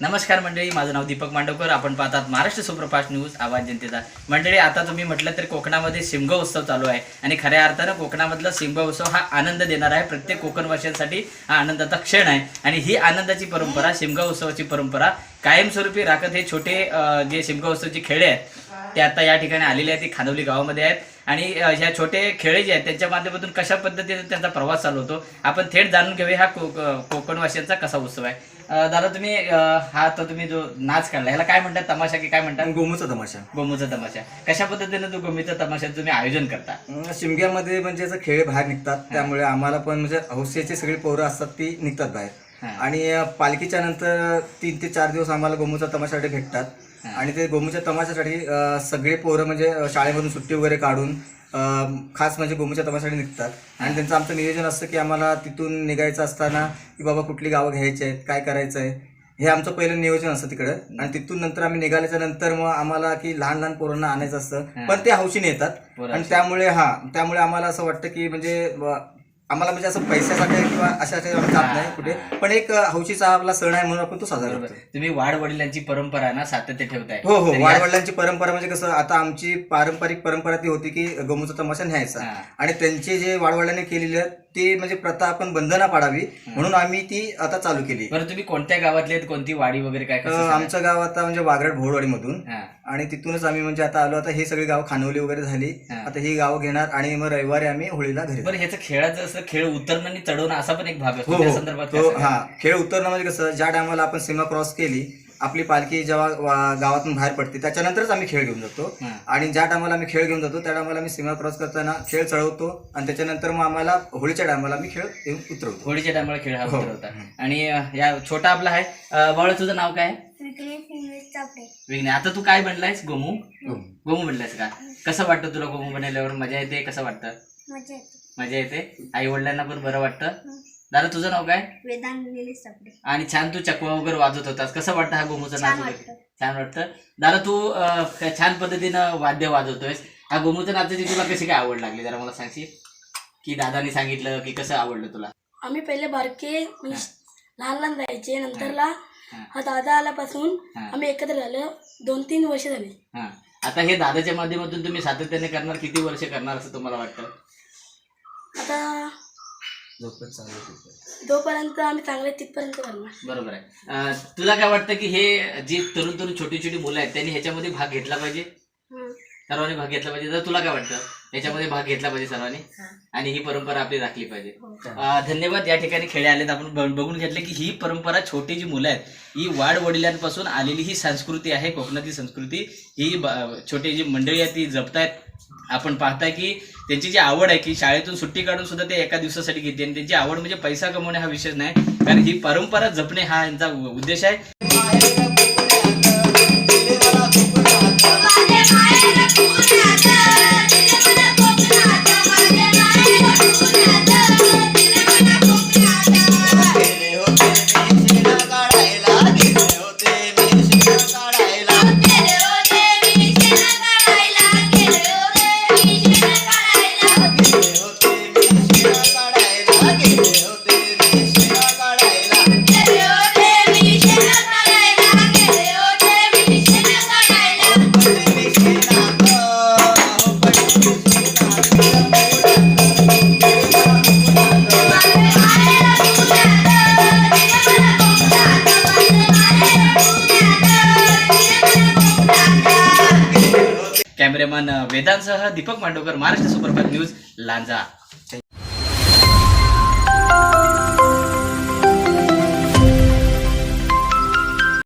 नमस्कार मंडळी माझं नाव दीपक मांडवकर. आपण पाहतात महाराष्ट्र सुप्रभात न्यूज आवाज जनतेचा. मंडळी आता तुम्ही म्हटलं तर कोकणामध्ये शिमगा उत्सव चालू आहे. आणि खऱ्या अर्थानं कोकणामधला शिमगा उत्सव हा आनंद देणार आहे. प्रत्येक कोकणवासियांसाठी हा आनंदाचा क्षण आहे. आणि ही आनंदाची परंपरा शिमगा उत्सवाची परंपरा कायमस्वरूपी राखत हे छोटे जे शिमगा उत्सवचे खेळे आहेत ते आता या ठिकाणी आलेले आहेत. ते खानवली गावामध्ये आहेत. आणि ह्या छोटे खेळे जे आहेत त्यांच्या माध्यमातून कशा पद्धतीने त्यांचा प्रवास चालू होतो आपण थेट जाणून घेऊया हा को- कोकणवासियांचा कसा उत्सव आहे. दादा तुम्ही हा आता तुम्ही जो नाच काढला ह्याला काय म्हणतात? तमाशा की काय म्हणतात? गोमूचा तमाशा. गोमूचा तमाशा. कशा पद्धतीने तो गोमीचा तमाशा तुम्ही आयोजन करता? शिमग्यामध्ये म्हणजे असं खेळ बाहेर निघतात त्यामुळे आम्हाला पण म्हणजे हौसेची सगळी पोरं असतात ती निघतात बाहेर. आणि पालखीच्या नंतर तीन ते चार दिवस आम्हाला गोमूचा तमाशासाठी भेटतात. आणि ते गोमूच्या तमाशासाठी सगळे पोरं म्हणजे शाळेमधून सुट्टी वगैरे काढून खास म्हणजे गोमूच्या तमाशासाठी निघतात. आणि त्यांचं आमचं नियोजन असतं की आम्हाला तिथून निघायचं असताना की बाबा कुठली गावं घ्यायची आहेत काय करायचं आहे? हे आमचं पहिलं नियोजन असतं तिकडं. आणि तिथून नंतर आम्ही निघाल्याच्या नंतर मग आम्हाला की लहान लहान पोरांना आणायचं असतं. पण ते हौशीने येतात. आणि. त्यामुळे हा त्यामुळे आम्हाला असं वाटतं की म्हणजे आम्हाला म्हणजे असं पैशासाठी किंवा अशा जात नाही कुठे. पण एक हौशीचा आपला सण आहे म्हणून आपण तो साजरा करतो तुम्ही वाढ वडिलांची परंपरा ना सातत्य ठेवताय. हो हो. वाडवडिलांची परंपरा म्हणजे कसं आता आमची पारंपरिक परंपरा ती होती की गोमूचा तमाशा न्यायचा. आणि त्यांचे जे वाडवडिलांनी केलेले ते म्हणजे प्रथा आपण बंधना पाडावी म्हणून आम्ही ती आता चालू केली. बरं तुम्ही कोणत्या गावातले आहेत? कोणती वाडी वगैरे काय अ, कसं सांगा? आमचं गाव आता म्हणजे वागरड भोरवाडी मधून हा. आणि तिथूनच आम्ही म्हणजे आता आलो. आता हे सगळी गाव खानवली वगैरे झाली. हा. आता ही गावं घेणार आणि मग रविवारी आम्ही होळीला घरी बरं ह्याचं खेळाचं असं खेळ उतरणं आणि चढवणं असा पण एक भाग असतो. हो त्या हो. संदर्भात काय तो सांगाल? हा. खेळ उतरणं म्हणजे कसं ज्या टायमाला आपण सीमा क्रॉस केली आपली पालखी जेव्हा वा- गावातून बाहेर पडते त्याच्यानंतरच आम्ही खेळ घेऊन जातो. हा. आणि ज्या टायमाला आम्ही खेळ घेऊन जातो त्या टायमाला आम्ही सीमा क्रॉस करताना खेळ चढवतो आणि त्याच्यानंतर मग आम्हाला होळीच्या टायमाला आम्ही खेळ येऊन उतरवतो. होळीच्या टायमाला खेळ हा हो. उतरवता. आणि अं, या छोटा आपला आहे. अं, बाळा तुझं नाव काय? आहे? चापडे विघ्ने आता तू काय बनलायस? गोमू? हो. गोमू बनलायस का? कसं वाटतं तुला गोमू बनल्यावर? मजा येते कसं वाटतं? मजा येते. मजा येते. आई वडिलांना पण बरं वाटतं. दादा तुझं नाव काय? वेदांत आणि छान तू चकवा वगैरे वाजवत होतास. कसं वाटतं हा गोमूचा छान नाच? वगैरे? वाटतं. छान वाटतं. दादा तू अं, काय छान पद्धतीनं वाद्य वाजवतोयस. हा गोमूच्या नाचाची तुला कशी काय आवड लागली? जरा मला सांगशील? की दादानी सांगितलं की कसं आवडलं तुला? आम्ही पहिले बारके म्हणजे लहान लहान राहायचे. नंतरला हा. हा दादा आल्यापासून हा. आम्ही एकत्र झालो. दोन तीन वर्ष झाली. हा. आता हे दादाच्या माध्यमातून तुम्ही सातत्याने करणार किती वर्ष करणार असं तुम्हाला वाटतं? आता जोपर्यंत चालू आहे. जोपर्यंत आम्ही चांगले तिथपर्यंत करणार. बरोबर आहे. अं, तुला काय वाटतं की हे जी तरुण तरुण छोटी छोटी मुलं आहेत त्यांनी ह्याच्यामध्ये भाग घेतला पाहिजे? सर्वांनी भाग घेतला पाहिजे. तर तुला काय वाटतं? याच्यामध्ये भाग घेतला पाहिजे सर्वांनी? आणि ही परंपरा आपली राखली पाहिजे. अं, धन्यवाद. या ठिकाणी खेळे आलेत. आपण ब- बघून घेतले की ही परंपरा छोटी जी मुलं आहेत ही वाढ वडिलांपासून आलेली ही संस्कृती आहे कोकणातील संस्कृती. ही ब- छोटी जी मंडळी आहे ती जपतायत. आपण पाहताय की त्यांची जी आवड आहे की शाळेतून सुट्टी काढून सुद्धा ते एका दिवसासाठी घेते आणि त्यांची आवड म्हणजे पैसा कमवणे हा विषय नाही. कारण ही परंपरा जपणे हा यांचा उद्देश आहे. कॅमेरामॅन वेदांसह दीपक मांडवकर महाराष्ट्र सुपरफास्ट न्यूज लांजा.